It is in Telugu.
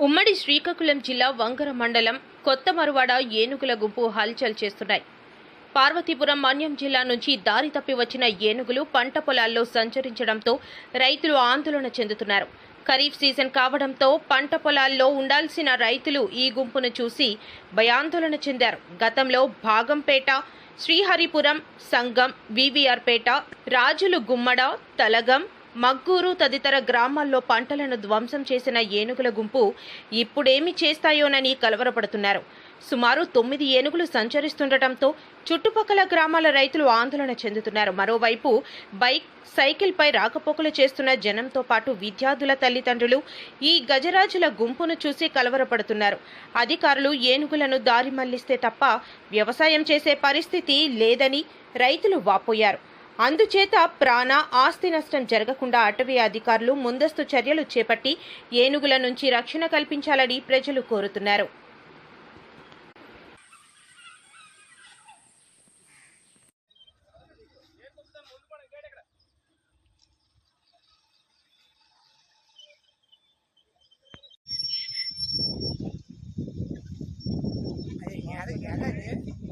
ఉమ్మడి శ్రీకాకుళం జిల్లా వంగర మండలం కొత్త మరువాడ ఏనుగుల గుంపు హల్చల్ చేస్తున్నాయి. పార్వతీపురం మన్యం జిల్లా నుంచి దారి తప్పి వచ్చిన ఏనుగులు పంట పొలాల్లో సంచరించడంతో రైతులు ఆందోళన చెందుతున్నారు. ఖరీఫ్ సీజన్ కావడంతో పంట పొలాల్లో ఉండాల్సిన రైతులు ఈ గుంపును చూసి భయాందోళన చెందారు. గతంలో భాగంపేట శ్రీహరిపురం సంగం వివిఆర్పేట రాజులు గుమ్మడ తలగం మగ్గూరు తదితర గ్రామాల్లో పంటలను ధ్వంసం చేసిన ఏనుగుల గుంపు ఇప్పుడేమి చేస్తాయోనని కలవరపడుతున్నారు. సుమారు తొమ్మిది ఏనుగులు సంచరిస్తుండటంతో చుట్టుపక్కల గ్రామాల రైతులు ఆందోళన చెందుతున్నారు. మరోవైపు బైక్ సైకిల్పై రాకపోకలు చేస్తున్న జనంతో పాటు విద్యార్థుల తల్లిదండ్రులు ఈ గజరాజుల గుంపును చూసి కలవరపడుతున్నారు. అధికారులు ఏనుగులను దారి మళ్ళిస్తే తప్ప వ్యవసాయం చేసే పరిస్థితి లేదని రైతులు వాపోయారు. అందుచేత ప్రాణ ఆస్తి నష్టం జరగకుండా అటవీ అధికారులు ముందస్తు చర్యలు చేపట్టి ఏనుగుల నుంచి రక్షణ కల్పించాలని ప్రజలు కోరుతున్నారు Yeah, yeah, yeah.